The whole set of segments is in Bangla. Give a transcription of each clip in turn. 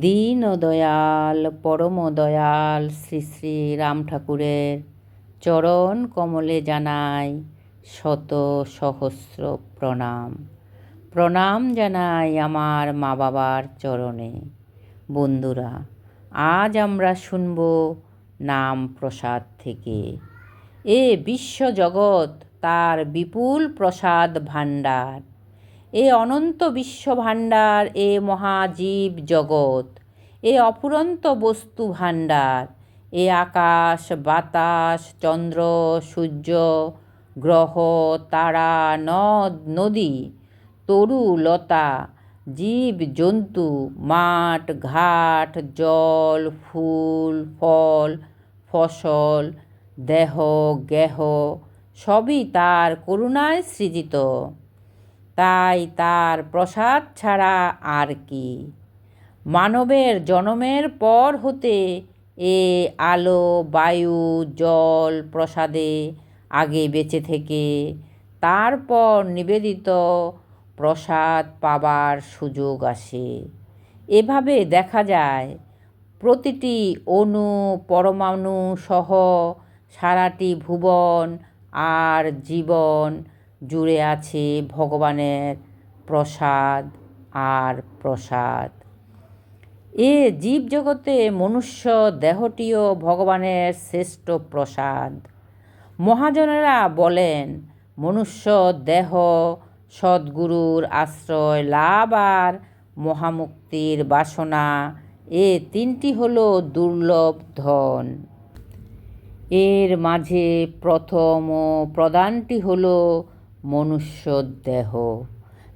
দীন ও দয়াল পরম দয়াল শ্রী শ্রী রাম ঠাকুরের চরণ কমলে জানাই শত সহস্র প্রণাম। প্রণাম জানাই আমার মা বাবার চরণে। বন্ধুরা, আজ আমরা শুনব নাম প্রসাদ থেকে। এ বিশ্বজগৎ তার বিপুল প্রসাদ ভাণ্ডার। এ অনন্ত বিশ্বভাণ্ডার, এ মহাজীব জগৎ, এ অপুরন্ত বস্তু ভাণ্ডার, এ আকাশ, বাতাস, চন্দ্র, সূর্য, গ্রহ, তারা, নদ, নদী, তরু, লতা, জীব, জন্তু, মাঠ, ঘাট, জল, ফুল, ফল, ফসল, দেহ গেহ সবই তার করুণায় সৃজিত। তাই তার প্রসাদ ছাড়া আর কি। মানবের জনমের পর হতে এ আলো, বায়ু, জল, প্রসাদে আগে বেঁচে থেকে তারপর নিবেদিত প্রসাদ পাবার সুযোগ আসে। এভাবে দেখা যায়, প্রতিটি অণু, পরমাণু সহ সারাটি ভুবন আর জীবন জুড়ে আছে ভগবানের প্রসাদ আর প্রসাদ। এ জীবজগতে মনুষ্য দেহটিও ভগবানের শ্রেষ্ঠ প্রসাদ। মহাজনেরা বলেন, মনুষ্য দেহ সদ্গুরুর আশ্রয় লাভ আর মহামুক্তির বাসনা, এ তিনটি হল দুর্লভ ধন। এর মাঝে প্রথম ও প্রধানটি হল মনুষ্য দেহ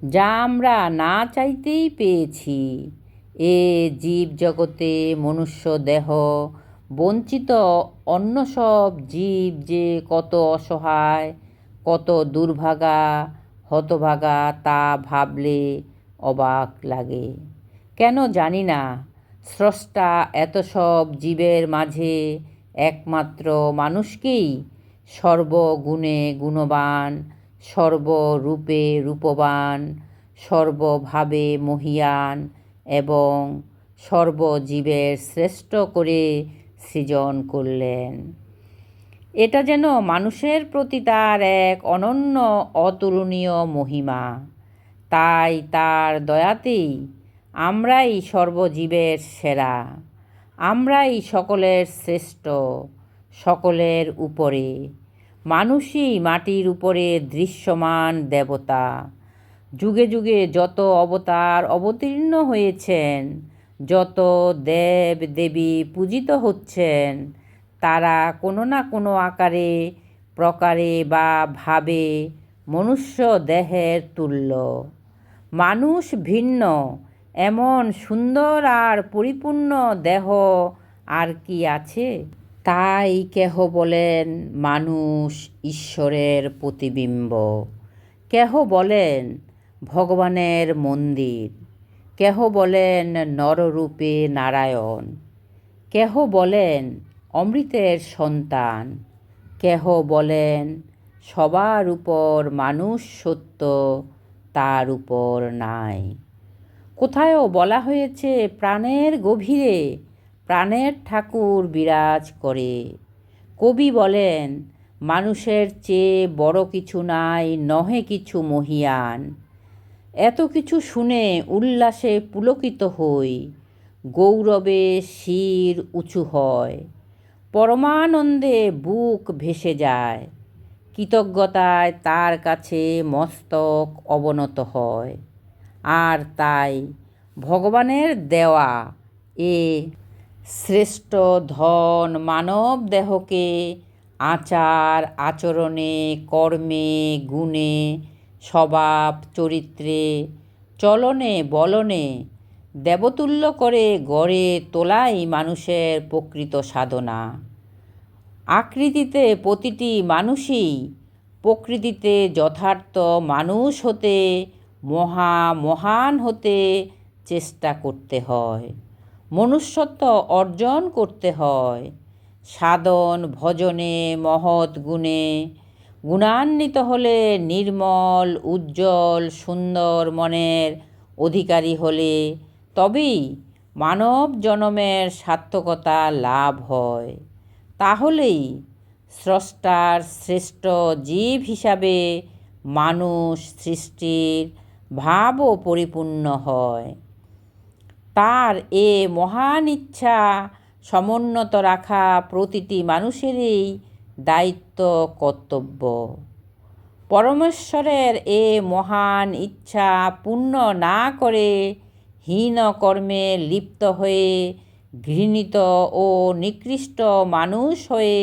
যা আমরা না চাইতেই পেয়েছি। এ জীব জগতে মনুষ্য দেহ বঞ্চিত অন্য সব জীব যে কত অসহায়, কত দুর্ভাগা, হতভাগা তা ভাবলে অবাক লাগে। কেন জানি না, স্রষ্টা এত সব জীবের মাঝে একমাত্র মানুষকেই সর্বগুণে গুণবান সর্বরূপে রূপবান, সর্বভাবে মহিয়ান এবং সর্বজীবের শ্রেষ্ঠ করে সৃজন করলেন। এটা যেন মানুষের প্রতি তার এক অনন্য অতুলনীয় মহিমা। তাই তার দয়াতেই আমরাই সর্বজীবের সেরা। আমরাই সকলের শ্রেষ্ঠ, সকলের উপরে। মানুষই মাটির উপরে দৃশ্যমান দেবতা। যুগে যুগে যত অবতার অবতীর্ণ হয়েছেন, যত দেব দেবী পূজিত হচ্ছেন, তারা কোনো না কোনো আকারে, প্রকারে বা ভাবে মনুষ্য দেহের তুল্য। মানুষ ভিন্ন, এমন সুন্দর আর পরিপূর্ণ দেহ আর কি আছে? তাই কেহ বলেন, মানুষ ঈশ্বরের প্রতিবিম্ব কেহ বলেন, ভগবানের মন্দির কেহ বলেন, নররূপে নারায়ণ কেহ বলেন, অমৃতের সন্তান কেহ বলেন, সবার উপর মানুষ সত্য, তার উপর নাই কোথায়ও বলা হয়েছে, প্রাণের গভীরে প্রাণের ঠাকুর বিরাজ করে। কবি বলেন, মানুষের চেয়ে বড় কিছু নাই, নহে কিছু মহিয়ান। এত কিছু শুনে উল্লাসে পুলকিত হই, গৌরবে শির উঁচু হয়। পরমানন্দে বুক ভেসে যায়, কৃতজ্ঞতায় তার কাছে মস্তক অবনত হয়। আর তাই ভগবানের দেওয়া এ শ্রেষ্ঠ ধন মানব দেহকে আচার, আচরণে, কর্মে, গুণে, স্বভাব, চরিত্রে, চলনে, বলনে দেবতুল্য করে গড়ে তোলাই মানুষের প্রকৃত সাধনা। আকৃতিতে প্রতিটি মানুষই প্রকৃতিতে যথার্থ মানুষ হতে মহা মহান হতে চেষ্টা করতে হয়। মনুষ্যত্ব অর্জন করতে হয়। সাধন, ভজনে, মহৎ গুণে। গুণান্বিত হলে নির্মল, উজ্জ্বল, সুন্দর মনের অধিকারী হলে তবেই মানব জনমের সার্থকতা লাভ হয়। তাহলেই স্রষ্টার শ্রেষ্ঠ জীব হিসাবে মানুষ সৃষ্টির ভাবও পরিপূর্ণ হয়। তার এ মহান ইচ্ছা সমুন্নত রাখা প্রতিটি মানুষেরই দায়িত্ব, কর্তব্য। পরমেশ্বরের এ মহান ইচ্ছা পূর্ণ না করে হীন কর্মে লিপ্ত হয়ে ঘৃণিত ও নিকৃষ্ট মানুষ হয়ে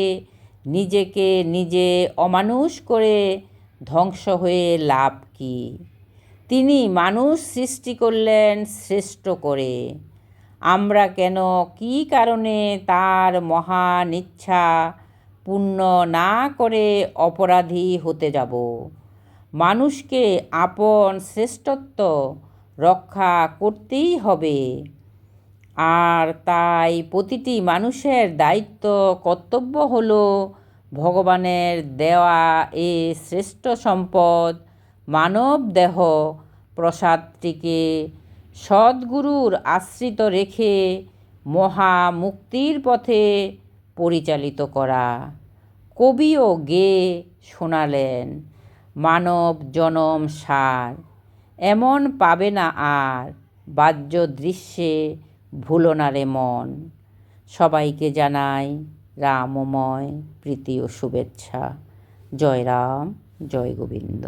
নিজেকে নিজে অমানুষ করে ধ্বংস হয়ে লাভ কী? তিনি মানুষ সৃষ্টি করলেন শ্রেষ্ঠ করে। আমরা কেন কী কারণে তার মহান ইচ্ছা পূর্ণ না করে অপরাধী হতে যাব? মানুষকে আপন শ্রেষ্ঠত্ব রক্ষা করতেই হবে। আর তাই প্রতিটি মানুষের দায়িত্ব, কর্তব্য হলো ভগবানের দেওয়া এ শ্রেষ্ঠ সম্পদ মানব দেহ প্রসাদটিকে সদ্গুরুর আশ্রিত রেখে মহা মুক্তির পথে পরিচালিত করা। কবিও গে শোনালেন, মানব জনম সার, এমন পাবে না আর, বাহ্য দৃশ্যে ভুলো না রে মন। সবাইকে জানাই রামময় প্রীতি ও শুভেচ্ছা। জয় রাম, জয় গোবিন্দ।